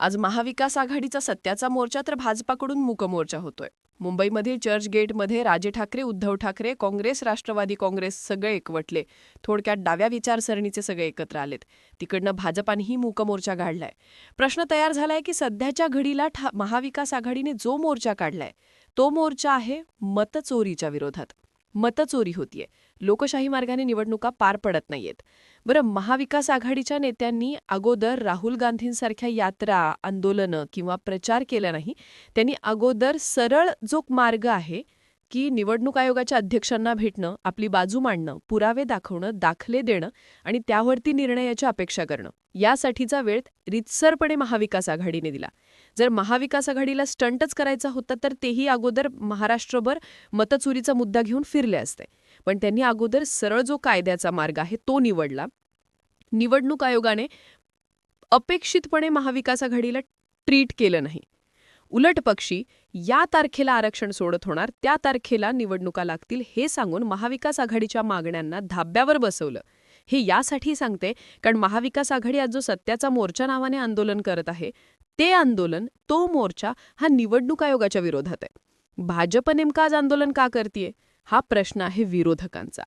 आज महाविकास आघाडीचा सत्याचा मोर्चा तर भाजपाकडून मूकमोर्चा होतोय. मुंबईमधील चर्चगेटमध्ये राजे ठाकरे उद्धव ठाकरे काँग्रेस राष्ट्रवादी काँग्रेस सगळे एकवटले. थोडक्यात डाव्या विचारसरणीचे सगळे एकत्र आलेत. तिकडनं भाजपानेही मूकमोर्चा काढलाय. प्रश्न तयार झालाय की सध्याच्या घडीला महाविकास आघाडीने जो मोर्चा काढलाय तो मोर्चा आहे मतचोरीच्या विरोधात. मतचोरी होतीये. लोकशाही मार्गाने निवडणुका पार पडत नाहीयेत. बरं महाविकास आघाडीच्या नेत्यांनी अगोदर राहुल गांधींसारख्या यात्रा आंदोलनं किंवा प्रचार केला नाही त्यांनी अगोदर सरळ जो मार्ग आहे की निवडणूक आयोगाच्या अध्यक्षांना भेटणं आपली बाजू मांडणं पुरावे दाखवणं दाखले देणं आणि त्यावरती निर्णयाची अपेक्षा करणं. यासाठीचा वेळ रितसरपणे महाविकास आघाडीने दिला. जर महाविकास आघाडीला स्टंटच करायचा होता तर तेही अगोदर महाराष्ट्रभर मतचुरीचा मुद्दा घेऊन फिरले असते. पण त्यांनी अगोदर सरळ जो कायद्याचा मार्ग आहे तो निवडला. निवडणूक आयोगाने अपेक्षितपणे महाविकास आघाडीला ट्रीट केलं नाही. उलट पक्षी या तारखेला आरक्षण सोडत होणार त्या तारखेला निवडणुका लागतील हे सांगून महाविकास आघाडीच्या मागण्यांना धाब्यावर बसवलं. हे यासाठी सांगते कारण महाविकास आघाडी आज जो सत्याचा मोर्चा नावाने आंदोलन करत आहे ते आंदोलन तो मोर्चा हा निवडणूक आयोगाच्या विरोधात आहे. भाजप नेमका आज आंदोलन का करतीये? हा प्रश्न आहे विरोधकांचा.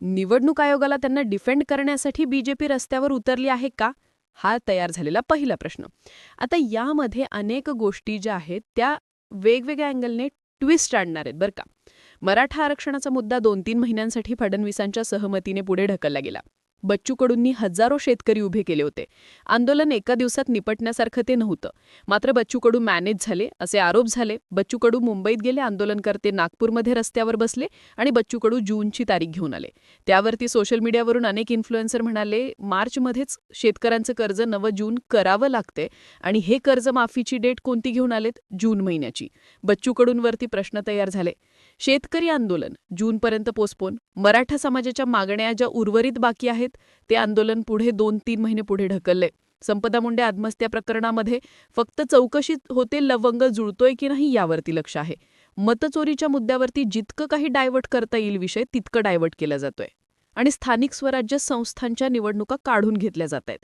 निवडणूक आयोगाला त्यांना डिफेंड करण्यासाठी बीजेपी रस्त्यावर उतरली आहे का? हा तयार झालेला पहिला प्रश्न. आता यामध्ये अनेक गोष्टी ज्या आहेत त्या वेगवेगळ्या अँगलने ट्विस्ट आणणार आहेत बरं का. मराठा आरक्षणाचा मुद्दा दोन तीन महिन्यांसाठी फडणवीसांच्या सहमतीने पुढे ढकलला गेला. बच्चू कडूंनी हजारो शेतकरी उभे केले होते. आंदोलन एका दिवसात निपटण्यासारखं ते नव्हतं. मात्र बच्चू कडू मॅनेज झाले असे आरोप झाले. बच्चू कडू मुंबईत गेले आंदोलनकर्ते नागपूरमध्ये रस्त्यावर बसले आणि बच्चू कडू जूनची तारीख घेऊन आले. त्यावरती सोशल मीडियावरून अनेक इन्फ्लुएन्सर म्हणाले मार्चमध्येच शेतकऱ्यांचं कर्ज नवं जून करावं लागते आणि हे कर्जमाफीची डेट कोणती घेऊन आलेत? जून महिन्याची. बच्चू कडूंवरती प्रश्न तयार झाले. शेतकरी आंदोलन जूनपर्यंत पोस्टपोन. मराठा समाजाच्या मागण्या ज्या उर्वरित बाकी आहेत ते आंदोलन पुढे दोन तीन महिने पुढे ढकलले. संपदा मुंडे आत्महत्या प्रकरणामध्ये फक्त चौकशीत होते लवंग जुळतोय की नाही यावरती लक्ष आहे. मतचोरीच्या मुद्द्यावरती जितकं काही डायव्हर्ट करता येईल विषय तितकं डायव्हर्ट केला जातोय. आणि स्थानिक स्वराज्य संस्थांच्या निवडणुका काढून घेतल्या जात आहेत.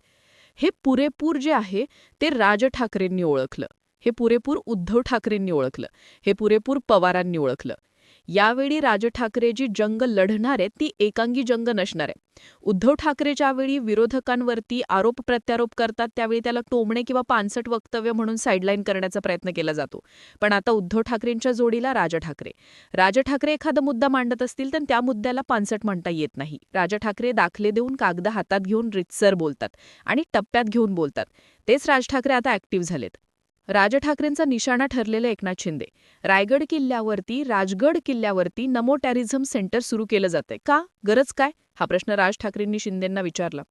हे पुरेपूर जे आहे ते राज ठाकरेंनी ओळखलं. हे पुरेपूर उद्धव ठाकरेंनी ओळखलं. हे पुरेपूर पवारांनी ओळखलं. यावेळी राज ठाकरे जी जंग लढणार आहे ती एकांगी जंग नसणार. आहे उद्धव ठाकरे ज्यावेळी विरोधकांवरती आरोप प्रत्यारोप करतात त्यावेळी त्याला टोमणे किंवा पानसट वक्तव्य म्हणून साईडलाईन करण्याचा प्रयत्न केला जातो. पण आता उद्धव ठाकरेंच्या जोडीला राज ठाकरे. राज ठाकरे एखादा मुद्दा मांडत असतील तर त्या मुद्द्याला पानसट म्हणता येत नाही. राज ठाकरे दाखले देऊन कागद हातात घेऊन रितसर बोलतात आणि टप्प्यात घेऊन बोलतात. तेच राज ठाकरे आता ऍक्टिव्ह झालेत. राज ठाकरेंचा निशाणा ठरलेलं एकनाथ शिंदे. रायगड किल्ल्यावरती राजगड किल्ल्यावरती नमो टॅरिझम सेंटर सुरू केलं जातंय. का? गरज काय? हा प्रश्न राज ठाकरेंनी शिंदेंना विचारला.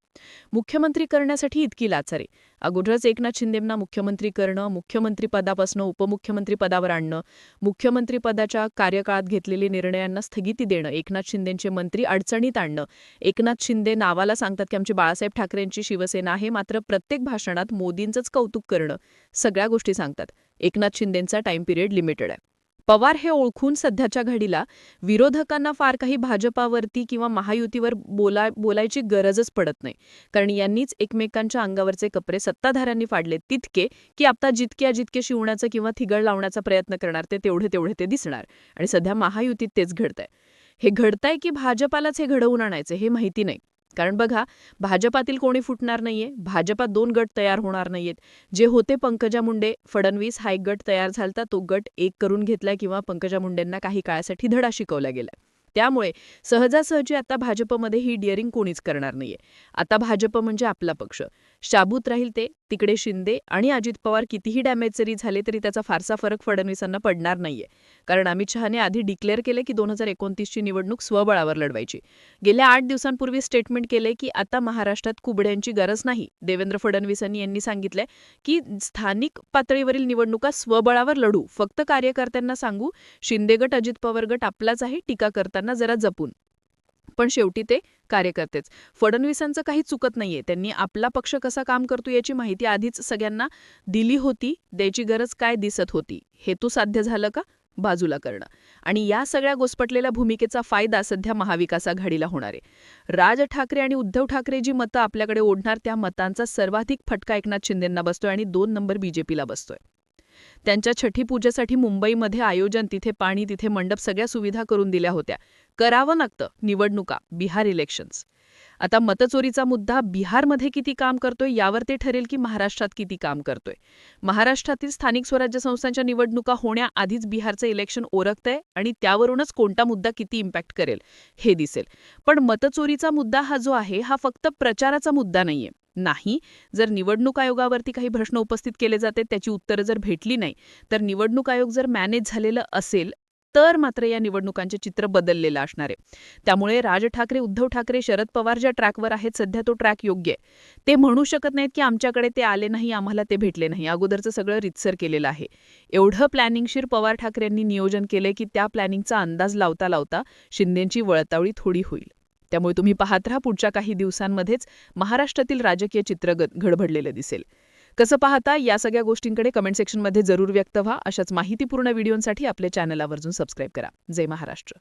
मुख्यमंत्री करण्यासाठी इतकी लाचारे. अगोदरच एकनाथ शिंदेंना मुख्यमंत्री करणं मुख्यमंत्रीपदापासून उपमुख्यमंत्रीपदावर आणणं मुख्यमंत्रीपदाच्या कार्यकाळात घेतलेल्या निर्णयांना स्थगिती देणं एकनाथ शिंदेंचे मंत्री अडचणीत आणणं. एकनाथ शिंदे नावाला सांगतात की आमची बाळासाहेब ठाकरेंची शिवसेना आहे मात्र प्रत्येक भाषणात मोदींचंच कौतुक करणं सगळ्या गोष्टी सांगतात. एकनाथ शिंदेंचा टाइम पिरियड लिमिटेड आहे. पवार हे ओळखून सध्याच्या घडीला विरोधकांना फार काही भाजपावरती किंवा महायुतीवर बोला बोलायची गरजच पडत नाही. कारण यांनीच एकमेकांच्या अंगावरचे कपडे सत्ताधाऱ्यांनी फाडले तितके की आता जितक्या जितके शिवण्याचं किंवा थिगळ लावण्याचा प्रयत्न करणार ते तेवढे तेवढे ते दिसणार. आणि सध्या महायुतीत तेच घडतंय. हे घडतंय की भाजपालाच हे घडवून आणायचं हे माहिती नाही. कारण बघा भाजपातील कोणी फुटणार नाहीये भाजपात दोन गट तयार होणार नाहीयेत. जे होते पंकजा मुंडे फडणवीस हा एक गट तयार झालता तो गट एक करून घेतलाय किंवा पंकजा मुंडेंना काही काळासाठी धडा शिकवला गेलाय त्यामुळे सहजासहजी आता भाजपमध्ये ही डिअरिंग कोणीच करणार नाहीये. आता भाजप म्हणजे आपला पक्ष. शाबूत राहील ते तिकडे शिंदे आणि अजित पवार कितीही डॅमेज जरी झाले तरी त्याचा फारसा फरक फडणवीसांना पडणार नाहीये. कारण अमित शहाने आधी डिक्लेअर केले की दोन हजार एकोणतीसची निवडणूक स्वबळावर लढवायची. गेल्या आठ दिवसांपूर्वी स्टेटमेंट केले की आता महाराष्ट्रात कुबड्यांची गरज नाही. देवेंद्र फडणवीसांनी यांनी सांगितलंय की स्थानिक पातळीवरील निवडणुका स्वबळावर लढू. फक्त कार्यकर्त्यांना सांगू शिंदे गट अजित पवार गट आपलाच आहे टीका करताना जरा जपून. पण शेवटी ते कार्यकर्तेच. फडणवीसांचं काही चुकत नाहीये. त्यांनी आपला पक्ष कसा काम करतो याची माहिती आधीच सगळ्यांना दिली होती. द्यायची गरज काय दिसत होती? हेतू साध्य झालं का? बाजूला करणं. आणि या सगळ्या गोसपटलेल्या भूमिकेचा फायदा सध्या महाविकास आघाडीला होणार आहे. राज ठाकरे आणि उद्धव ठाकरे जी मतं आपल्याकडे ओढणार त्या मतांचा सर्वाधिक फटका एकनाथ शिंदेंना बसतोय आणि दोन नंबर बीजेपीला बसतोय. त्यांच्या छठी पूजेसाठी मुंबईमध्ये आयोजन तिथे पाणी तिथे मंडप सगळ्या सुविधा करून दिल्या होत्या. करावं लागतं निवडणुका बिहार इलेक्शन्स आता मतचोरीचा मुद्दा बिहारमध्ये किती काम करतोय यावर ते ठरेल की महाराष्ट्रात किती काम करतोय. महाराष्ट्रातील स्थानिक स्वराज्य संस्थांच्या निवडणुका होण्याआधीच बिहारचं इलेक्शन ओरखतंय आणि त्यावरूनच कोणता मुद्दा किती इम्पॅक्ट करेल हे दिसेल. पण मतचोरीचा मुद्दा हा जो आहे हा फक्त प्रचाराचा मुद्दा नाहीये. नाही जर निवडणूक आयोगावरती काही प्रश्न उपस्थित केले जाते त्याची उत्तरं जर भेटली नाही तर निवडणूक आयोग जर मॅनेज झालेलं असेल तर मात्र या निवडणुकांचे चित्र बदललेलं असणार आहे. त्यामुळे राज ठाकरे उद्धव ठाकरे शरद पवार ज्या ट्रॅकवर आहेत सध्या तो ट्रॅक योग्य आहे. ते म्हणू शकत नाहीत की आमच्याकडे ते आले नाही आम्हाला ते भेटले नाही. अगोदरचं सगळं रितसर केलेलं आहे. एवढं प्लॅनिंगशीर पवार ठाकरेंनी नियोजन केलंय की त्या प्लॅनिंगचा अंदाज लावता लावता शिंदेंची वळतावळी थोडी होईल. त्यामुळे तुम्ही पाहत राहा पुढच्या काही दिवसांमध्येच महाराष्ट्रातील राजकीय चित्र गडबडलेलं दिसेल. कसं पाहता या सगळ्या गोष्टींकडे कमेंट सेक्शनमध्ये जरूर व्यक्त व्हा. अशाच माहितीपूर्ण व्हिडिओंसाठी आपल्या चॅनल आवर्जून सबस्क्राईब करा. जय महाराष्ट्र.